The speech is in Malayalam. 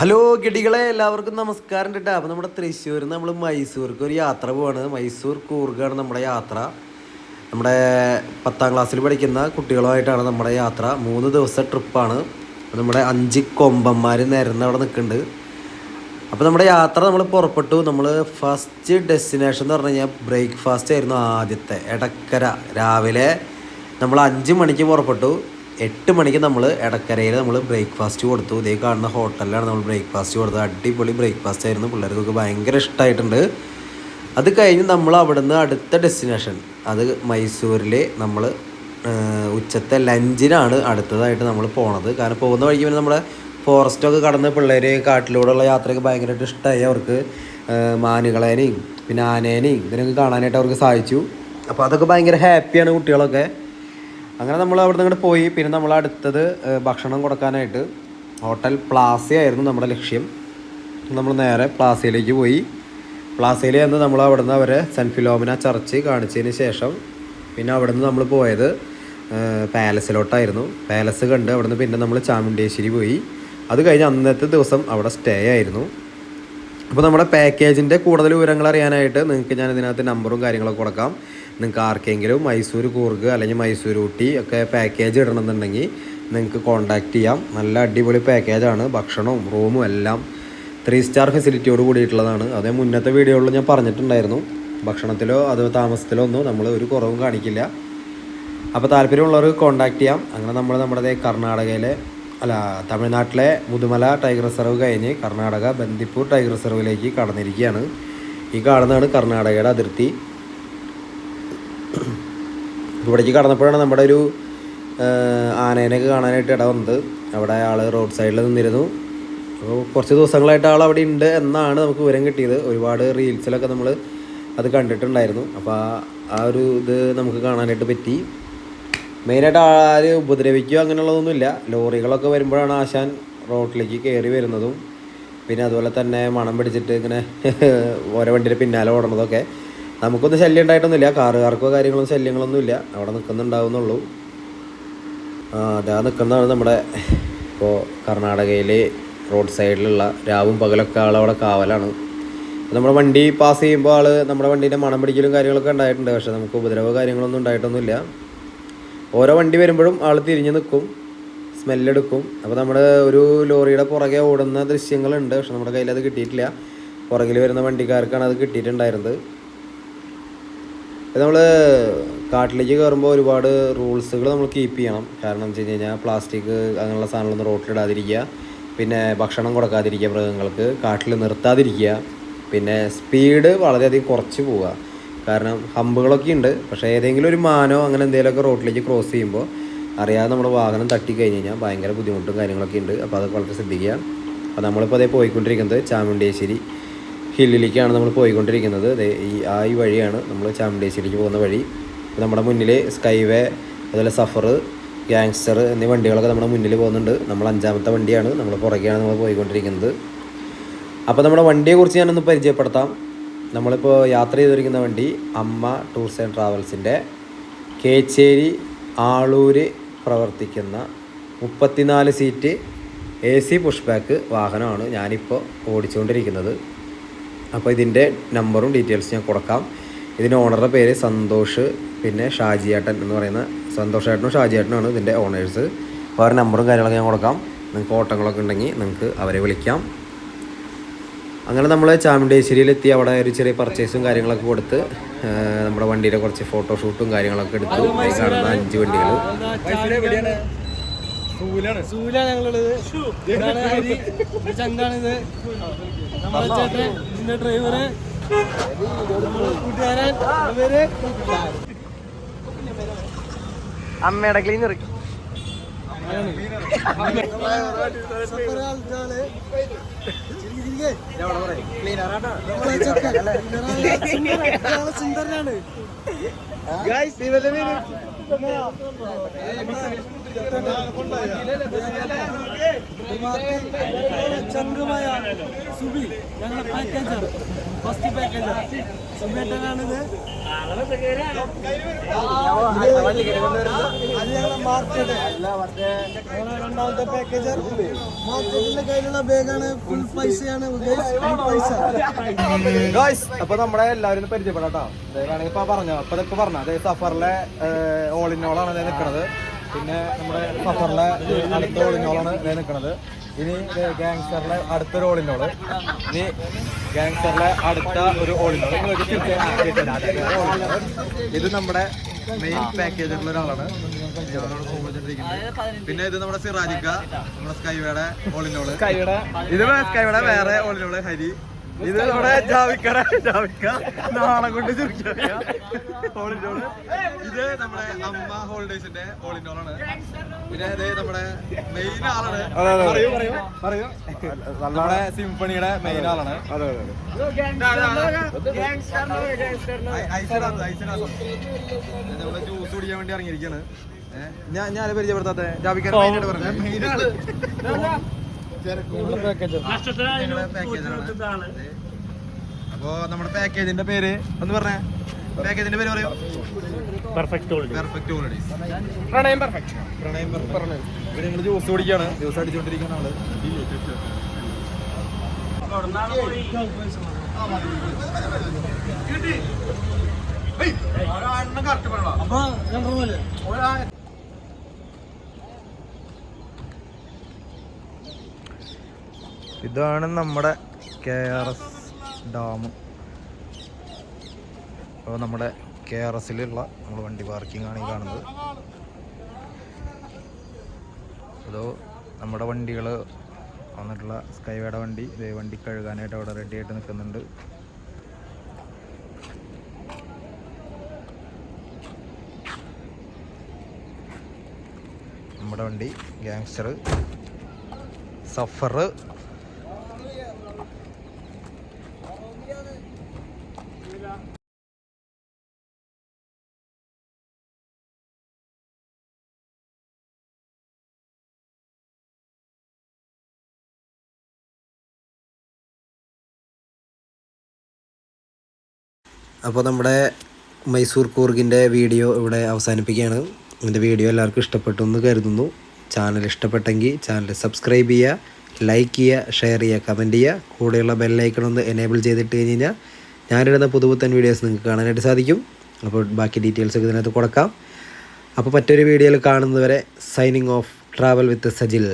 ഹലോ ഗഡികളെ എല്ലാവർക്കും നമസ്കാരം കേട്ടോ അപ്പോൾ നമ്മുടെ തൃശ്ശൂരിൽ നിന്ന് നമ്മൾ മൈസൂർക്ക് ഒരു യാത്ര പോവാണ്. മൈസൂർ കൂർഗാണ് നമ്മുടെ യാത്ര. നമ്മുടെ പത്താം ക്ലാസ്സിൽ പഠിക്കുന്ന കുട്ടികളുമായിട്ടാണ് നമ്മുടെ യാത്ര. മൂന്ന് ദിവസം ട്രിപ്പാണ് നമ്മുടെ അഞ്ച് കൊമ്പന്മാർ നിരന്ന് അവിടെ നിൽക്കുന്നുണ്ട്. അപ്പോൾ നമ്മുടെ യാത്ര നമ്മൾ പുറപ്പെട്ടു. നമ്മൾ ഫസ്റ്റ് ഡെസ്റ്റിനേഷൻ എന്ന് പറഞ്ഞു കഴിഞ്ഞാൽ ബ്രേക്ക്ഫാസ്റ്റ് ആയിരുന്നു ആദ്യത്തെ. എടക്കര. രാവിലെ നമ്മൾ അഞ്ച് മണിക്ക് പുറപ്പെട്ടു. എട്ട് മണിക്ക് നമ്മൾ ഇടക്കരയിൽ നമ്മൾ ബ്രേക്ക്ഫാസ്റ്റ് കൊടുത്തു. ഇതേ കാണുന്ന ഹോട്ടലിലാണ് നമ്മൾ ബ്രേക്ക്ഫാസ്റ്റ് കൊടുത്തത്. അടിപൊളി ബ്രേക്ക്ഫാസ്റ്റ് ആയിരുന്നു. പിള്ളേർക്കൊക്കെ ഭയങ്കര ഇഷ്ടമായിട്ടുണ്ട് അത് കഴിഞ്ഞ് നമ്മൾ അവിടുന്ന് അടുത്ത ഡെസ്റ്റിനേഷൻ അത് മൈസൂരിൽ നമ്മൾ ഉച്ചത്തെ ലഞ്ചിനാണ് അടുത്തതായിട്ട് നമ്മൾ പോണത്. കാരണം പോകുന്ന വഴിക്ക് പിന്നെ നമ്മുടെ ഫോറസ്റ്റൊക്കെ കടന്ന് പിള്ളേർ കാട്ടിലൂടെയുള്ള യാത്രയൊക്കെ ഭയങ്കരമായിട്ട് ഇഷ്ടമായി അവർക്ക്. മാനുകളേനെയും പിന്നെ ആനേനെയും ഇതിനൊക്കെ കാണാനായിട്ട് അവർക്ക് സാധിച്ചു. അപ്പോൾ അതൊക്കെ ഭയങ്കര ഹാപ്പിയാണ് കുട്ടികളൊക്കെ. അങ്ങനെ നമ്മൾ അവിടെ നിന്ന് പോയി. പിന്നെ നമ്മൾ അടുത്തത് ഭക്ഷണം കൊടുക്കാനായിട്ട് ഹോട്ടൽ പ്ലാസ ആയിരുന്നു നമ്മുടെ ലക്ഷ്യം. നമ്മൾ നേരെ പ്ലാസയിലേക്ക് പോയി. പ്ലാസയിൽ ചെന്ന് നമ്മൾ അവിടെ നിന്ന് അവരെ സെന്റ് ഫിലോമിന ചർച്ച് കാണിച്ചതിന് ശേഷം പിന്നെ അവിടെ നിന്ന് നമ്മൾ പോയത് പാലസിലോട്ടായിരുന്നു. പാലസ് കണ്ട് അവിടെ നിന്ന് പിന്നെ നമ്മൾ ചാമുണ്ടേശ്വരി പോയി. അത് കഴിഞ്ഞ് അന്നത്തെ ദിവസം അവിടെ സ്റ്റേ ആയിരുന്നു. അപ്പോൾ നമ്മുടെ പാക്കേജിന്റെ കൂടുതൽ വിവരങ്ങൾ അറിയാനായിട്ട് നിങ്ങൾക്ക് ഞാൻ ഇതിനകത്ത് നമ്പറും കാര്യങ്ങളൊക്കെ കൊടുക്കാം. നിങ്ങൾക്ക് ആർക്കെങ്കിലും മൈസൂർ കൂർഗ് അല്ലെങ്കിൽ മൈസൂർ ഊട്ടി ഒക്കെ പാക്കേജ് ഇടണമെന്നുണ്ടെങ്കിൽ നിങ്ങൾക്ക് കോൺടാക്റ്റ് ചെയ്യാം. നല്ല അടിപൊളി പാക്കേജാണ് ഭക്ഷണവും റൂമും എല്ലാം ത്രീ സ്റ്റാർ ഫെസിലിറ്റിയോട് കൂടിയിട്ടുള്ളതാണ്. അതേ മുന്നത്തെ വീഡിയോകളിൽ ഞാൻ പറഞ്ഞിട്ടുണ്ടായിരുന്നു. ഭക്ഷണത്തിലോ അത് താമസത്തിലോ ഒന്നും നമ്മൾ ഒരു കുറവും കാണിക്കില്ല. അപ്പോൾ താല്പര്യമുള്ളവർക്ക് കോൺടാക്റ്റ് ചെയ്യാം. അങ്ങനെ നമ്മൾ നമ്മുടെ കർണാടകയിലെ അല്ല തമിഴ്നാട്ടിലെ മുതുമല ടൈഗർ റിസർവ് കഴിഞ്ഞ് കർണാടക ബന്ദിപ്പൂർ ടൈഗർ റിസർവിലേക്ക് കടന്നിരിക്കുകയാണ്. ഈ കാണുന്നതാണ് കർണാടകയുടെ അതിർത്തി. ഇവിടേക്ക് കടന്നപ്പോഴാണ് നമ്മുടെ ഒരു ആനേനൊക്കെ കാണാനായിട്ട് ഇട വന്നത്. അവിടെ ആൾ റോഡ് സൈഡിൽ നിന്നിരുന്നു. അപ്പോൾ കുറച്ച് ദിവസങ്ങളായിട്ട് ആൾ അവിടെ ഉണ്ട് എന്നാണ് നമുക്ക് വിവരം കിട്ടിയത്. ഒരുപാട് റീൽസിലൊക്കെ നമ്മൾ അത് കണ്ടിട്ടുണ്ടായിരുന്നു. അപ്പോൾ ആ- ഒരു ഇത് നമുക്ക് കാണാനായിട്ട് പറ്റി. മെയിനായിട്ട് ആര് ഉപദ്രവിക്കുകയോ അങ്ങനെയുള്ളതൊന്നുമില്ല. ലോറികളൊക്കെ വരുമ്പോഴാണ് ആശാൻ റോഡിലേക്ക് കയറി വരുന്നതും. പിന്നെ അതുപോലെ തന്നെ മണം പിടിച്ചിട്ട് ഇങ്ങനെ ഓരോ വണ്ടിയുടെ പിന്നാലെ ഓടണതൊക്കെ. നമുക്കൊന്നും ശല്യം ഉണ്ടായിട്ടൊന്നുമില്ല. കാറുകാർക്കോ കാര്യങ്ങളൊന്നും ശല്യങ്ങളൊന്നുമില്ല അവിടെ നിൽക്കുന്നുണ്ടാവുന്നുള്ളൂ. അതാ നിൽക്കുന്നതാണ് നമ്മുടെ ഇപ്പോൾ കർണാടകയിൽ റോഡ് സൈഡിലുള്ള രാവും പകലൊക്കെ ആളവിടെ കാവലാണ്. നമ്മുടെ വണ്ടി പാസ് ചെയ്യുമ്പോൾ ആൾ നമ്മുടെ വണ്ടീന്റെ മണം പിടിക്കലും കാര്യങ്ങളൊക്കെ ഉണ്ടായിട്ടുണ്ട്. പക്ഷേ നമുക്ക് ഉപദ്രവ കാര്യങ്ങളൊന്നും ഉണ്ടായിട്ടൊന്നുമില്ല. ഓരോ വണ്ടി വരുമ്പോഴും ആൾ തിരിഞ്ഞ് നിൽക്കും. സ്മെല്ലെടുക്കും. അപ്പോൾ നമ്മുടെ ഒരു ലോറിയുടെ പുറകെ ഓടുന്ന ദൃശ്യങ്ങളുണ്ട്. പക്ഷെ നമ്മുടെ കയ്യിൽ അത് കിട്ടിയിട്ടില്ല. പുറകിൽ വരുന്ന വണ്ടിക്കാർക്കാണ് അത് കിട്ടിയിട്ടുണ്ടായിരുന്നത്. നമ്മൾ കാട്ടിലേക്ക് കയറുമ്പോൾ ഒരുപാട് റൂൾസുകൾ നമ്മൾ കീപ്പ് ചെയ്യണം. കാരണം എന്ന് വെച്ച് കഴിഞ്ഞാൽ പ്ലാസ്റ്റിക് അങ്ങനെയുള്ള സാധനങ്ങളൊന്നും റോട്ടിലിടാതിരിക്കുക പിന്നെ ഭക്ഷണം കൊടുക്കാതിരിക്കുക മൃഗങ്ങൾക്ക്. കാട്ടിൽ നിർത്താതിരിക്കുക. പിന്നെ സ്പീഡ് വളരെയധികം കുറച്ച് പോവുക. കാരണം ഹമ്പുകളൊക്കെ ഉണ്ട്. പക്ഷേ ഏതെങ്കിലും ഒരു മാനോ അങ്ങനെ എന്തെങ്കിലുമൊക്കെ റോട്ടിലേക്ക് ക്രോസ് ചെയ്യുമ്പോൾ അറിയാതെ നമ്മുടെ വാഹനം തട്ടി കഴിഞ്ഞ് കഴിഞ്ഞാൽ ഭയങ്കര ബുദ്ധിമുട്ടും കാര്യങ്ങളൊക്കെ ഉണ്ട്. അപ്പോൾ അത് വളരെ ശ്രദ്ധിക്കുക. അപ്പോൾ നമ്മളിപ്പോൾ അതേ പോയിക്കൊണ്ടിരിക്കുന്നത് ചാമുണ്ടേശ്വരി ഹില്ലിലേക്കാണ് നമ്മൾ പോയിക്കൊണ്ടിരിക്കുന്നത്. ഈ ആ ഈ വഴിയാണ് നമ്മൾ ചാമുണ്ടേശ്വരിക്ക് പോകുന്ന വഴി. നമ്മുടെ മുന്നിൽ സ്കൈവേ അതുപോലെ സഫർ ഗാങ്സ്റ്റർ എന്നീ വണ്ടികളൊക്കെ നമ്മുടെ മുന്നിൽ പോകുന്നുണ്ട്. നമ്മൾ അഞ്ചാമത്തെ വണ്ടിയാണ്. നമ്മൾ പുറകെയാണ് നമ്മൾ പോയിക്കൊണ്ടിരിക്കുന്നത്. അപ്പോൾ നമ്മുടെ വണ്ടിയെക്കുറിച്ച് ഞാനൊന്ന് പരിചയപ്പെടുത്താം. നമ്മളിപ്പോൾ യാത്ര ചെയ്തിരിക്കുന്ന വണ്ടി അമ്മ ടൂർസ് ആൻഡ് ട്രാവൽസിന്റെ കേച്ചേരി ആളൂര് പ്രവർത്തിക്കുന്ന മുപ്പത്തിനാല് സീറ്റ് എ സി പുഷ്ബാക്ക് വാഹനമാണ് ഞാനിപ്പോൾ ഓടിച്ചുകൊണ്ടിരിക്കുന്നത്. അപ്പോൾ ഇതിന്റെ നമ്പറും ഡീറ്റെയിൽസ് ഞാൻ കൊടുക്കാം. ഇതിന്റെ ഓണറുടെ പേര് സന്തോഷ് പിന്നെ ഷാജിയേട്ടൻ എന്ന് പറയുന്ന സന്തോഷ് ഏട്ടനും ആണ് ഇതിന്റെ ഓണേഴ്സ്. അപ്പോൾ അവരുടെ നമ്പറും കാര്യങ്ങളൊക്കെ ഞാൻ കൊടുക്കാം. നിങ്ങൾക്ക് ഓട്ടങ്ങളൊക്കെ ഉണ്ടെങ്കിൽ നിങ്ങൾക്ക് അവരെ വിളിക്കാം. അങ്ങനെ നമ്മൾ ചാമുണ്ടേശ്ശേരിയിലെത്തി. അവിടെ ഒരു ചെറിയ പർച്ചേസും കാര്യങ്ങളൊക്കെ കൊടുത്ത് നമ്മുടെ വണ്ടിയുടെ കുറച്ച് ഫോട്ടോഷൂട്ടും കാര്യങ്ങളൊക്കെ എടുത്തു കാണുന്ന അഞ്ച് വണ്ടികൾ ചങ്കാണിത് ഇതിന്റെ ഡ്രൈവറ് കൂട്ടുകാരൻ അമ്മയുടെ ക്ലീൻ ക്ലീനർ സുന്ദരനാണ് ചന്ദ്രമായ സുബി ഞങ്ങളുടെ പാക്കേജർ ഫസ്റ്റ് പാക്കേജർ സുബേട്ടനാണിത് അത് ഞങ്ങളുടെ മാർക്കറ്റ് രണ്ടാമത്തെ പാക്കേജ് മാർക്കറ്റിന്റെ കയ്യിലുള്ള ബാഗാണ് ഫുൾ പൈസയാണ്. ഗായ്സ് അപ്പൊ നമ്മളെ എല്ലാവരും പരിചയപ്പെടാട്ടോ. വേണമെങ്കിൽ ഇപ്പൊ പറഞ്ഞു. അപ്പൊ ഇതൊക്കെ പറഞ്ഞു. അതായത് സഫറിലെ ഓൾ ഇൻ ആണ് ഇതേ നിൽക്കുന്നത് പിന്നെ നമ്മുടെ സഫറിലെ അടുത്ത ഓൾ ഇൻ ആണ് ഇതേ നിൽക്കുന്നത് ഇനി ഗാങ്സ്റ്ററിലെ അടുത്തൊരു ഇൻ ഇനി ഗാങ്സ്റ്ററിലെ അടുത്ത ഒരു ഓൾ ഇത് നമ്മുടെ മെയിൻ പാക്കേജിലുള്ള ഒരാളാണ്. ഞങ്ങളോട് പോയിക്കൊണ്ടിരിക്കുന്നത്. പിന്നെ ഇത് നമ്മുടെ സിറാജിക്ക നമ്മുടെ സ്കൈവേടെ ഓളിനോൾ ഇത് സ്കൈവേടെ വേറെ ഓളിനോൾ ഹരി. ഇത് നമ്മുടെ ജാവിക്കട ജാവിക്ക. നാളെ കൊണ്ട് ഹോളിഡോൾ ഇത് നമ്മുടെ അമ്മ ഹോളിഡേസിന്റെ ഹോളിഡോളാണ് പിന്നെ ഇത് നമ്മുടെ മെയിൻ ആളാണ്. നമ്മുടെ സിംഫണിയുടെ മെയിൻ ആളാണ്. നമ്മൾ ജ്യൂസ് കുടിക്കാൻ വേണ്ടി ഇറങ്ങിയിരിക്കാണ് ഞാൻ ഞാൻ പരിചയപ്പെടുത്താത്ത? ജാവിക്കാൻ മെയിനായിട്ട് പറഞ്ഞു ആൾ അപ്പോ നമ്മുടെ പാക്കേജിന്റെ പേര് ഒന്ന് പറഞ്ഞേ. പാക്കേജിന്റെ പേര് പറയൂ. പെർഫെക്റ്റ് ഹോളിഡേസ് പ്രണയം പെർഫെക്റ്റ് പ്രണയം പെർഫെക്റ്റ് ഇവിടെ നിങ്ങൾ ജ്യൂസ് കുടിക്കാണ്. ജ്യൂസ് അടിച്ചുകൊണ്ടിരിക്കുകയാണ് നമ്മൾ അപ്പൊ ഇതാണ് നമ്മുടെ കെ ആർ എസ് ഡാം അപ്പോൾ നമ്മുടെ കെ ആർ എസിലുള്ള നമ്മൾ വണ്ടി പാർക്കിംഗാണ് ഈ കാണുന്നത്. അതോ നമ്മുടെ വണ്ടികൾ വന്നിട്ടുള്ള സ്കൈവേയുടെ വണ്ടി ഇതേ വണ്ടി കഴുകാനായിട്ട് അവിടെ റെഡിയായിട്ട് നിൽക്കുന്നുണ്ട്. നമ്മുടെ വണ്ടി ഗ്യാങ്സ്റ്റർ സഫർ അപ്പോൾ നമ്മുടെ മൈസൂർ കൂർഗിന്റെ വീഡിയോ ഇവിടെ അവസാനിപ്പിക്കുകയാണ്. എന്റെ വീഡിയോ എല്ലാവർക്കും ഇഷ്ടപ്പെട്ടു എന്ന് കരുതുന്നു. ചാനൽ ഇഷ്ടപ്പെട്ടെങ്കിൽ ചാനൽ സബ്സ്ക്രൈബ് ചെയ്യുക ലൈക്ക് ചെയ്യുക ഷെയർ ചെയ്യുക കമന്റ് ചെയ്യുക. കൂടെയുള്ള ബെല്ലൈക്കൺ ഒന്ന് എനേബിൾ ചെയ്തിട്ട് കഴിഞ്ഞ് കഴിഞ്ഞാൽ ഞാനിടുന്ന പുതുപുത്തൻ വീഡിയോസ് നിങ്ങൾക്ക് കാണാനായിട്ട് സാധിക്കും. അപ്പോൾ ബാക്കി ഡീറ്റെയിൽസ് ഒക്കെ ഇതിനകത്ത് കൊടുക്കാം. അപ്പോൾ മറ്റൊരു വീഡിയോയിൽ കാണുന്നവരെ signing off travel with Sajil